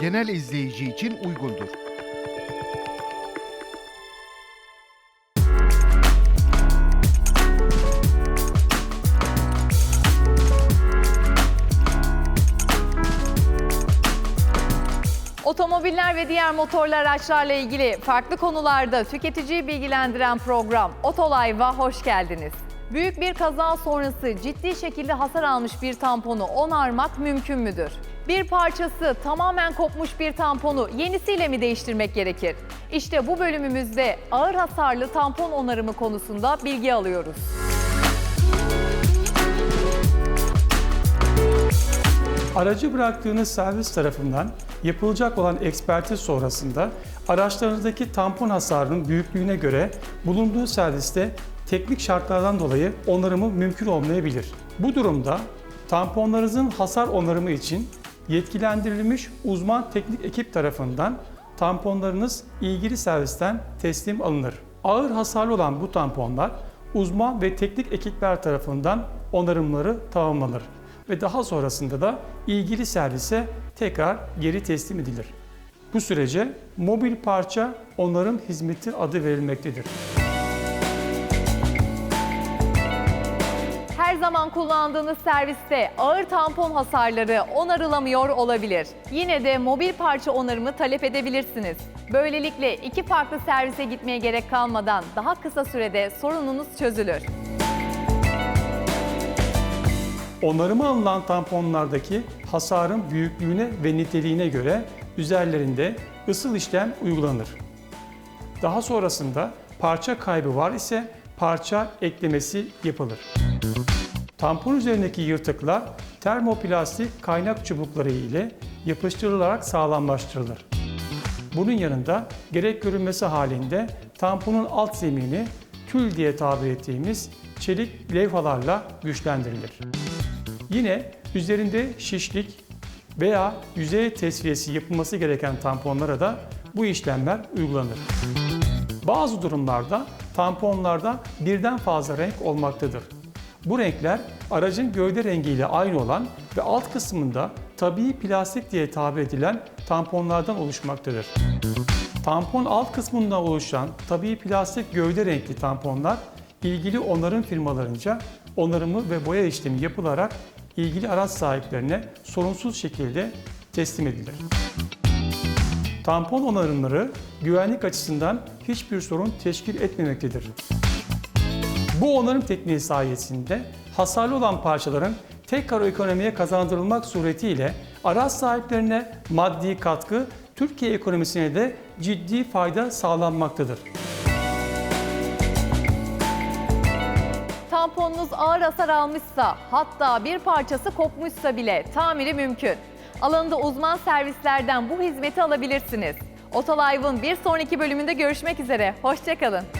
genel izleyici için uygundur. Otomobiller ve diğer motorlu araçlarla ilgili farklı konularda tüketiciyi bilgilendiren program Otolay'va hoş geldiniz. Büyük bir kaza sonrası ciddi şekilde hasar almış bir tamponu onarmak mümkün müdür? Bir parçası tamamen kopmuş bir tamponu yenisiyle mi değiştirmek gerekir? İşte bu bölümümüzde ağır hasarlı tampon onarımı konusunda bilgi alıyoruz. Aracı bıraktığınız servis tarafından yapılacak olan ekspertiz sonrasında araçlarınızdaki tampon hasarının büyüklüğüne göre bulunduğu serviste teknik şartlardan dolayı onarımı mümkün olmayabilir. Bu durumda tamponlarınızın hasar onarımı için yetkilendirilmiş uzman teknik ekip tarafından tamponlarınız ilgili servisten teslim alınır. Ağır hasarlı olan bu tamponlar uzman ve teknik ekipler tarafından onarımları tamamlanır ve daha sonrasında da ilgili servise tekrar geri teslim edilir. Bu sürece mobil parça onarım hizmeti adı verilmektedir. Her zaman kullandığınız serviste ağır tampon hasarları onarılamıyor olabilir. Yine de mobil parça onarımı talep edebilirsiniz. Böylelikle iki farklı servise gitmeye gerek kalmadan daha kısa sürede sorununuz çözülür. Onarıma alınan tamponlardaki hasarın büyüklüğüne ve niteliğine göre üzerlerinde ısıl işlem uygulanır. Daha sonrasında parça kaybı var ise parça eklemesi yapılır. Tampon üzerindeki yırtıklar termoplastik kaynak çubukları ile yapıştırılarak sağlamlaştırılır. Bunun yanında gerek görünmesi halinde tamponun alt zemini tül diye tabir ettiğimiz çelik levhalarla güçlendirilir. Yine üzerinde şişlik veya yüzey tesviyesi yapılması gereken tamponlara da bu işlemler uygulanır. Bazı durumlarda tamponlarda birden fazla renk olmaktadır. Bu renkler aracın gövde rengiyle aynı olan ve alt kısmında tabii plastik diye tabir edilen tamponlardan oluşmaktadır. Tampon alt kısmında oluşan tabii plastik gövde renkli tamponlar ilgili onarım firmalarınca onarımı ve boya işlemi yapılarak ilgili araç sahiplerine sorunsuz şekilde teslim edilir. Tampon onarımları güvenlik açısından hiçbir sorun teşkil etmemektedir. Bu onarım tekniği sayesinde hasarlı olan parçaların tekrar ekonomiye kazandırılmak suretiyle araç sahiplerine maddi katkı, Türkiye ekonomisine de ciddi fayda sağlanmaktadır. Tamponunuz ağır hasar almışsa, hatta bir parçası kopmuşsa bile tamiri mümkün. Alanında uzman servislerden bu hizmeti alabilirsiniz. Otolive'ın bir sonraki bölümünde görüşmek üzere. Hoşçakalın.